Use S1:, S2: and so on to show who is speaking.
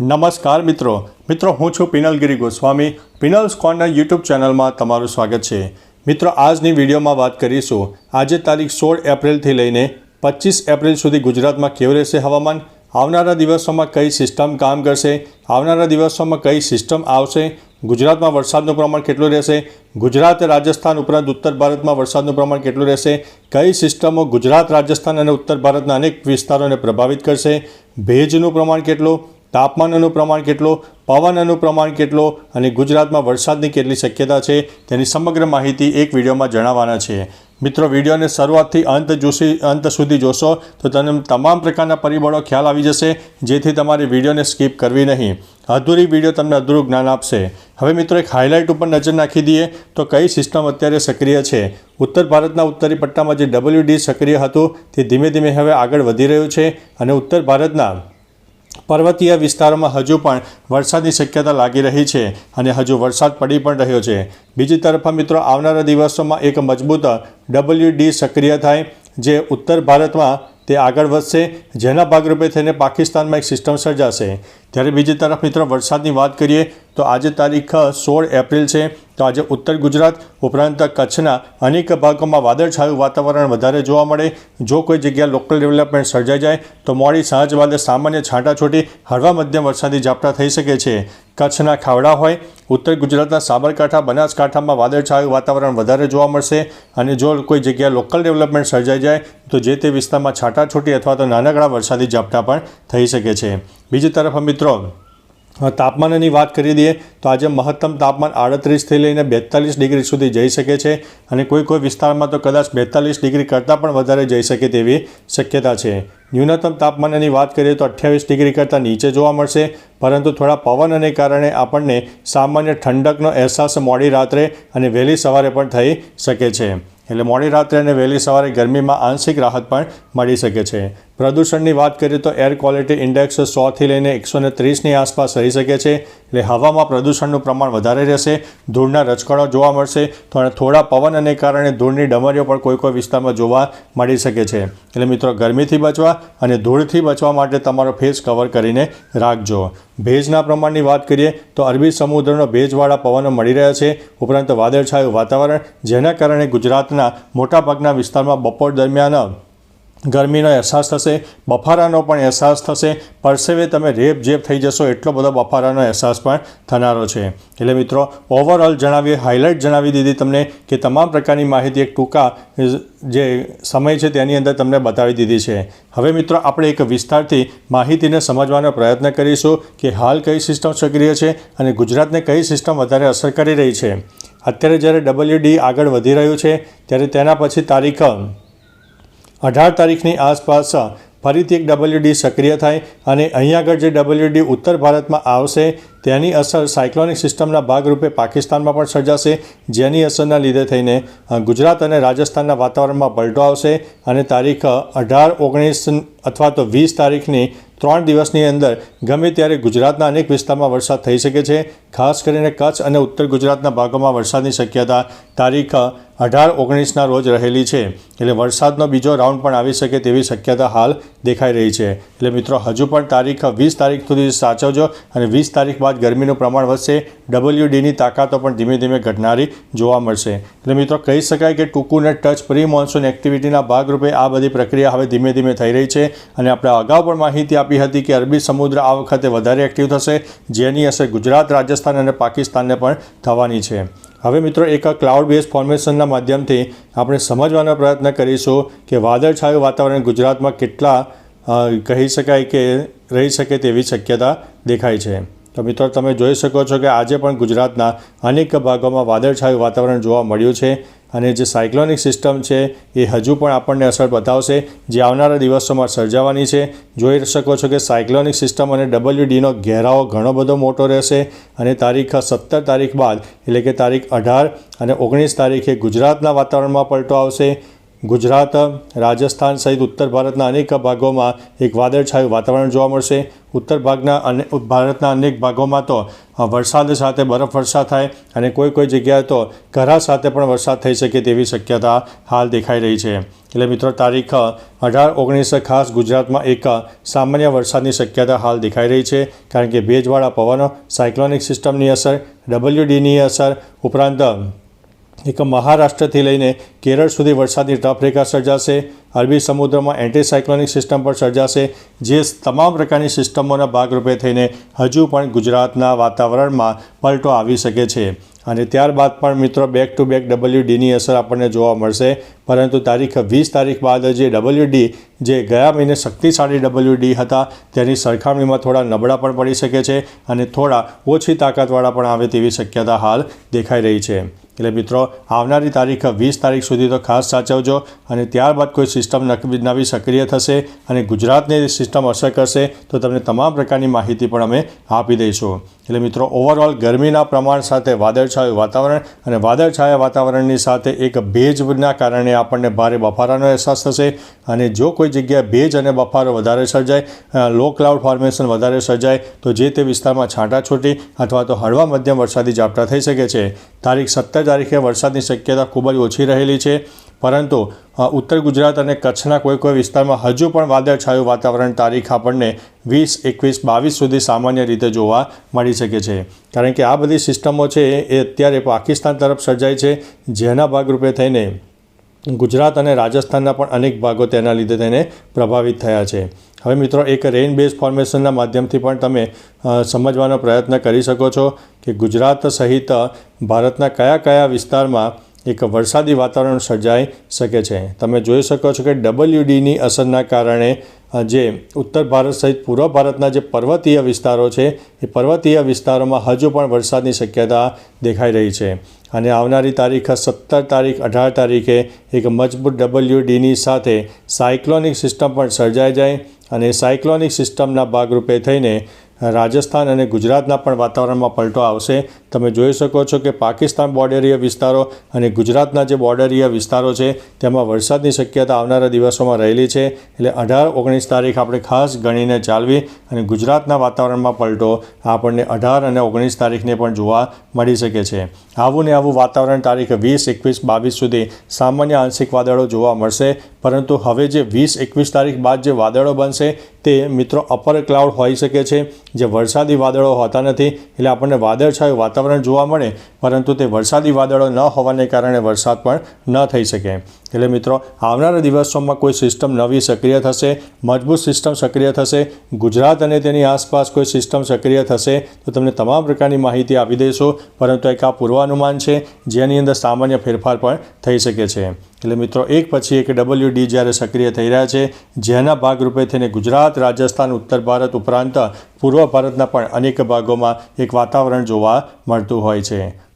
S1: નમસ્કાર મિત્રો. મિત્રો, હું છું પિનલગીરી ગોસ્વામી. પિનલ્સ કોર્નર યુટ્યુબ ચેનલમાં તમારું સ્વાગત છે. મિત્રો, આજની વિડીયોમાં વાત કરીશું. આજે તારીખ સોળ એપ્રિલથી લઈને પચીસ એપ્રિલ સુધી ગુજરાતમાં કેવું રહેશે હવામાન? આવનારા દિવસોમાં કઈ સિસ્ટમ કામ કરશે? આવનારા દિવસોમાં કઈ સિસ્ટમ આવશે? ગુજરાતમાં વરસાદનું પ્રમાણ કેટલું રહેશે? ગુજરાત, રાજસ્થાન ઉપરાંત ઉત્તર ભારતમાં વરસાદનું પ્રમાણ કેટલું રહેશે? કઈ સિસ્ટમો ગુજરાત, રાજસ્થાન અને ઉત્તર ભારતના અનેક વિસ્તારોને પ્રભાવિત કરશે? ભેજનું પ્રમાણ કેટલું? તાપમાનનું પ્રમાણ કેટલું, પવનનું પ્રમાણ કેટલું અને ગુજરાતમાં વરસાદની કેટલી શક્યતા છે તેની સમગ્ર માહિતી એક વિડીયોમાં જણાવવાના છે. મિત્રો, વિડીયોને શરૂઆતથી અંત જોશી, અંત સુધી જોશો તો તમને તમામ પ્રકારના પરિબળો ખ્યાલ આવી જશે, જેથી તમારે વિડીયોને સ્કીપ કરવી નહીં. અધૂરી વીડિયો તમને અધૂરું જ્ઞાન આપશે. હવે મિત્રો, એક હાઇલાઇટ ઉપર નજર નાખી દઈએ તો કઈ સિસ્ટમ અત્યારે સક્રિય છે? ઉત્તર ભારતના ઉત્તરી પટ્ટામાં જે ડબલ્યુડી સક્રિય હતું તે ધીમે ધીમે હવે આગળ વધી રહ્યું છે અને ઉત્તર ભારતના પર્વતીય વિસ્તારોમાં હજુ પણ વરસાદની શક્યતા લાગી રહી છે અને હજુ વરસાદ પડી પણ રહ્યો છે. બીજી તરફ મિત્રો, આવનારા દિવસોમાં એક મજબૂત ડબલ્યુ ડી સક્રિય થાય જે ઉત્તર ભારતમાં તે આગળ વધશે, જેના ભાગરૂપે થઈને પાકિસ્તાનમાં એક સિસ્ટમ સર્જાશે. ત્યારે બીજી તરફ મિત્રો, વરસાદની વાત કરીએ તો આજે તારીખ સોળ એપ્રિલ છે. તો આજે ઉત્તર ગુજરાત ઉપરાંત કચ્છના અનેક ભાગોમાં વાદળછાયું વાતાવરણ વધારે જોવા મળે. જો કોઈ જગ્યા લોકલ ડેવલપમેન્ટ સર્જાઈ જાય, તો મોડી સાંજ બાદ સામાન્ય છાંટાછૂટી હળવા મધ્યમ વરસાદી ઝાપટા થઈ શકે છે. કચ્છના ખાવડા હોય, ઉત્તર ગુજરાતના સાબરકાંઠા, બનાસકાંઠામાં વાદળછાયું વાતાવરણ વધારે જોવા મળશે. અને જો કોઈ જગ્યા લોકલ ડેવલપમેન્ટ સર્જાઈ જાય, તો જે તે વિસ્તારમાં છાંટાછૂટી અથવા તો નાનકડા વરસાદી ઝાપટા પણ થઈ શકે છે. બીજી તરફ મિત્રો તાપમાનની વાત કરી દઈએ તો આજે મહત્તમ તાપમાન આડત્રીસથી લઈને બેતાલીસ ડિગ્રી સુધી જઈ શકે છે અને કોઈ કોઈ વિસ્તારમાં તો કદાચ બેતાલીસ ડિગ્રી કરતાં પણ વધારે જઈ શકે તેવી શક્યતા છે. ન્યૂનતમ તાપમાનની વાત કરીએ તો અઠ્યાવીસ ડિગ્રી કરતાં નીચે જોવા મળશે, પરંતુ થોડા પવનને કારણે આપણને સામાન્ય ઠંડકનો અહેસાસ મોડી રાત્રે અને વહેલી સવારે પણ થઈ શકે છે. એટલે મોડી રાત્રે અને વહેલી સવારે ગરમીમાં આંશિક રાહત પણ મળી શકે છે. પ્રદૂષણની વાત કરીએ તો એર ક્વોલિટી ઇન્ડેક્સ સોથી લઈને એકસો ને ત્રીસની આસપાસ રહી શકે છે. એટલે હવામાં પ્રદૂષણનું પ્રમાણ વધારે રહેશે, ધૂળના રજકણો જોવા મળશે, તો થોડા પવનને કારણે ધૂળની ડમરીઓ પણ કોઈ કોઈ વિસ્તારમાં જોવા મળી શકે છે. એટલે મિત્રો, ગરમીથી બચવા અને ધૂળથી બચવા માટે તમારો ફેસ કવર કરીને રાખજો. ભેજના પ્રમાણની વાત કરીએ, તો અરબી સમુદ્રનો ભેજવાળા પવનો મળી રહ્યા છે. ઉપરાંત વાદળછાયું વાતાવરણ, જેના કારણે ગુજરાતના મોટાભાગના વિસ્તારમાં બપોર દરમિયાન ગરમીનો અહેસાસ થશે, બફારાનો પણ અહેસાસ થશે. પરસેવે તમે રેપ જેપ થઈ જશો, એટલો બધો બફારાનો અહેસાસ પણ થનારો છે. એટલે મિત્રો ઓવરઓલ જણાવીએ હાઇલાઇટ જણાવી દીધી તમને કે તમામ પ્રકારની માહિતી એક ટૂંકા જે સમય છે તેની અંદર તમને બતાવી દીધી છે. હવે મિત્રો, આપણે એક વિસ્તારથી માહિતીને સમજવાનો પ્રયત્ન કરીશું કે હાલ કઈ સિસ્ટમ સક્રિય છે અને ગુજરાતને કઈ સિસ્ટમ વધારે અસર કરી રહી છે. અત્યારે જ્યારે ડબલ્યુ ડી આગળ વધી રહ્યું છે, ત્યારે તેના પછી તારીખ અઢાર તારીખની આસપાસ ફરીથી એક ડબલ્યુડી સક્રિય થાય અને અહીં આગળ જે ડબલ્યુડી ઉત્તર ભારતમાં આવશે, તેની અસર સાયક્લોનિક સિસ્ટમના ભાગરૂપે પાકિસ્તાનમાં પણ સર્જાશે, જેની અસરના લીધે થઈને ગુજરાત અને રાજસ્થાનના વાતાવરણમાં પલટો આવશે અને તારીખ, અઢાર ઓગણીસ અથવા તો વીસ તારીખની ત્રણ દિવસની અંદર ગમે ત્યારે ગુજરાતના અનેક વિસ્તારમાં વરસાદ થઈ શકે છે. ખાસ કરીને કચ્છ અને ઉત્તર ગુજરાતના ભાગોમાં વરસાદની શક્યતા તારીખ અઢાર ઓગણીસના રોજ રહેલી છે. એટલે વરસાદનો બીજો રાઉન્ડ પણ આવી શકે તેવી શક્યતા હાલ દેખાઈ રહી છે. એટલે મિત્રો, હજુ પણ તારીખ વીસ તારીખ સુધી સાચવજો અને વીસ તારીખ બાદ ગરમીનું પ્રમાણ વધશે. ડબલ્યુડીની તાકાતો પણ ધીમે ધીમે ઘટનારી જોવા મળશે. એટલે મિત્રો, કહી શકાય કે ટૂંકું ને ટચ પ્રી મોન્સૂન એક્ટિવિટીના ભાગરૂપે આ બધી પ્રક્રિયા હવે ધીમે ધીમે થઈ રહી છે અને આપણે અગાઉ પણ માહિતી આપી હતી કે અરબી સમુદ્ર આ વખતે વધારે એક્ટિવ થશે, જેની અસર ગુજરાત, રાજસ્થાન અને પાકિસ્તાનને પણ થવાની છે. હવે મિત્રો, એક ક્લાઉડ બેઝ ફોર્મેશનના માધ્યમથી આપણે સમજવાનો પ્રયત્ન કરીશું કે વાદળછાયું વાતાવરણ ગુજરાતમાં કેટલા કહી શકાય કે રહી શકે તેવી શક્યતા દેખાય છે. તો મિત્રો, તમે જોઈ શકો છો કે આજે પણ ગુજરાતના અનેક ભાગોમાં વાદળછાયું વાતાવરણ જોવા મળ્યું છે. અને જે સાયક્લોનિક સિસ્ટમ છે એ હજુ પણ આપણને અસર બતાવશે જે આવનારા દિવસોમાં સર્જાવાની છે. જોઈ શકો છો કે સાયક્લોનિક સિસ્ટમ અને ડબલ્યુડીનો ઘેરાવો ઘણો બધો મોટો રહેશે અને તારીખ સત્તર તારીખ બાદ, એટલે કે તારીખ અઢાર અને ઓગણીસ તારીખે ગુજરાતના વાતાવરણમાં પલટો આવશે. ગુજરાત, રાજસ્થાન સહિત ઉત્તર ભારતના અનેક ભાગોમાં એક વાદળછાયું વાતાવરણ જોવા મળશે. ઉત્તર ભાગના અને ભારતના અનેક ભાગોમાં તો વરસાદ સાથે બરફવર્ષા થાય અને કોઈ કોઈ જગ્યાએ તો કરા સાથે પણ વરસાદ થઈ શકે તેવી શક્યતા હાલ દેખાઈ રહી છે. એટલે મિત્રો, તારીખ અઢાર, ઓગણીસ ખાસ ગુજરાતમાં એક સામાન્ય વરસાદની શક્યતા હાલ દેખાઈ રહી છે. કારણ કે ભેજવાળા પવનો, સાયક્લોનિક સિસ્ટમની અસર, ડબલ્યુડીની અસર ઉપરાંત એક મહારાષ્ટ્રથી લઈને કેરળ સુધી વરસાદની ટફ રેખા સર્જાશે. અરબી સમુદ્રમાં એન્ટીસાયક્લોનિક સિસ્ટમ પણ સર્જાશે, જે તમામ પ્રકારની સિસ્ટમોના ભાગરૂપે થઈને હજુ પણ ગુજરાતના વાતાવરણમાં પલટો આવી શકે છે. અને ત્યારબાદ પણ મિત્રો બેક ટુ બેક ડબલ્યુડીની અસર આપણને જોવા મળશે. પરંતુ તારીખ વીસ તારીખ બાદ જે ડબલ્યુડી જે ગયા મહિને શક્તિશાળી ડબલ્યુડી હતા, તેની સરખામણીમાં થોડા નબળા પણ પડી શકે છે અને થોડા ઓછી તાકાતવાળા પણ આવે તેવી શક્યતા હાલ દેખાઈ રહી છે. એટલે મિત્રો, આવનારી તારીખ વીસ તારીખ સુધી તો ખાસ સાચવજો અને ત્યારબાદ કોઈ સિસ્ટમ નવી સક્રિય થશે અને ગુજરાતને સિસ્ટમ અસર કરશે, તો તમને તમામ પ્રકારની માહિતી પણ અમે આપી દઈશું. એટલે મિત્રો ઓવરઓલ ગરમીના પ્રમાણ સાથે વાદળછાયું વાતાવરણ અને વાદળછાયા વાતાવરણની સાથે એક ભેજના કારણે આપણને ભારે બફારાનો અહેસાસ થશે અને જો કોઈ જગ્યાએ ભેજ અને બફારો વધારે સર્જાય લો ક્લાઉડ ફોર્મેશન વધારે સર્જાય, તો જે તે વિસ્તારમાં છાંટાછૂટી અથવા તો હળવા મધ્યમ વરસાદી ઝાપટા થઈ શકે છે. તારીખ સત્તર તારીખે વરસાદની શક્યતા ખૂબ જ ઓછી રહેલી છે. પરંતુ ઉત્તર ગુજરાત અને કચ્છના કોઈ કોઈ વિસ્તારમાં હજુ પણ વાદળછાયું વાતાવરણ તારીખ આપણને વીસ, એકવીસ, બાવીસ સુધી સામાન્ય રીતે જોવા મળી શકે છે. કારણ કે આ બધી સિસ્ટમો છે એ અત્યારે પાકિસ્તાન તરફ સર્જાય છે. જેના ભાગરૂપે થઈને ગુજરાત અને રાજસ્થાનના પણ અનેક ભાગો તેના લીધે તેને પ્રભાવિત થયા છે. હવે મિત્રો, એક રેઇન બેઝ ફોર્મેશનના માધ્યમથી પણ તમે સમજવાનો પ્રયત્ન કરી શકો છો કે ગુજરાત સહિત ભારતના કયા કયા વિસ્તારમાં એક વરસાદી વાતાવરણ સર્જાઈ શકે છે. તમે જોઈ શકો છો કે ડબલ્યુડીની અસરના કારણે જે ઉત્તર ભારત સહિત પૂર્વ ભારતના જે પર્વતીય વિસ્તારો છે, એ પર્વતીય વિસ્તારોમાં હજુ પણ વરસાદની શક્યતા દેખાઈ રહી છે. અને આવનારી તારીખ સત્તર તારીખ અઢાર તારીખે એક મજબૂત ડબલ્યુડીની સાથે સાયક્લોનિક સિસ્ટમ પણ સર્જાઈ જાય અને સાયક્લોનિક સિસ્ટમના ભાગરૂપે થઈને રાજસ્થાન અને ગુજરાતના પણ વાતાવરણમાં પલટો આવશે. તમે જોઈ શકો છો કે પાકિસ્તાન બોર્ડરીય વિસ્તારો અને ગુજરાતના જે બોર્ડરીય વિસ્તારો છે, તેમાં વરસાદની શક્યતા આવનારા દિવસોમાં રહેલી છે. એટલે અઢાર, ઓગણીસ તારીખ આપણે ખાસ ગણીને ચાલવી અને ગુજરાતના વાતાવરણમાં પલટો આપણને અઢાર અને ઓગણીસ તારીખને પણ જોવા મળી શકે છે. આવું ને આવું વાતાવરણ તારીખ વીસ, એકવીસ, બાવીસ સુધી સામાન્ય આંશિક વાદળો જોવા મળશે. પરંતુ હવે જે વીસ, એકવીસ તારીખ બાદ જે વાદળો બનશે તે મિત્રો અપર ક્લાઉડ હોઈ શકે છે, જે વરસાદી વાદળો હોતા નથી. એટલે આપણને વાદળછાયું વાતાવરણ જોવા મળે, પરંતુ તે વરસાદી વાદળો ન હોવાને કારણે વરસાદ પણ ન થઈ શકે. એટલે મિત્રો, આવનારા દિવસોમાં કોઈ સિસ્ટમ નવી સક્રિય થશે, મજબૂત સિસ્ટમ સક્રિય થશે, ગુજરાત અને તેની આસપાસ કોઈ સિસ્ટમ સક્રિય થશે, તો તમને તમામ પ્રકારની માહિતી આપી દઈશું. પરંતુ એક આ પૂર્વાનુમાન છે, જેની અંદર સામાન્ય ફેરફાર પણ થઈ શકે છે. એટલે મિત્રો, એક પછી એક ડબલ્યુ ડી જ્યારે સક્રિય થઈ રહ્યા છે, જેના ભાગરૂપે થઈને ગુજરાત, રાજસ્થાન, ઉત્તર ભારત ઉપરાંત પૂર્વ ભારતના પણ અનેક ભાગોમાં એક વાતાવરણ જોવા મળતું હોય છે.